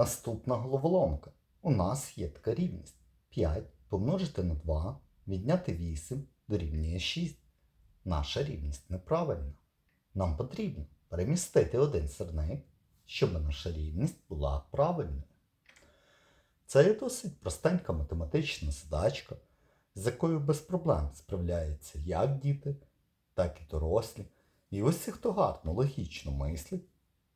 Наступна головоломка. У нас є така рівність. 5 помножити на 2, відняти 8 дорівнює 6. Наша рівність неправильна. Нам потрібно перемістити один сирник, щоб наша рівність була правильною. Це є досить простенька математична задачка, з якою без проблем справляються як діти, так і дорослі. І усі, хто гарно логічно мислить,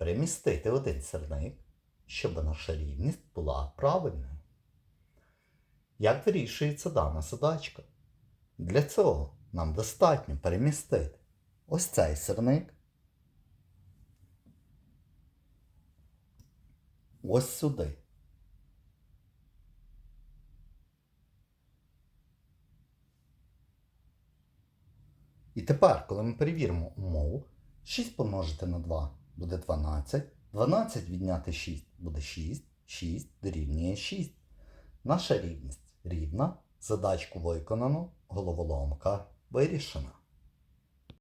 перемістити один сирник, щоб наша рівність була правильною. Як вирішується дана задачка? Для цього нам достатньо перемістити ось цей сирник ось сюди. І тепер, коли ми перевіримо умову, 6 помножити на 2 буде 12, 12 відняти 6 буде 6, 6 дорівнює 6. Наша рівність рівна, задачку виконано, головоломка вирішена.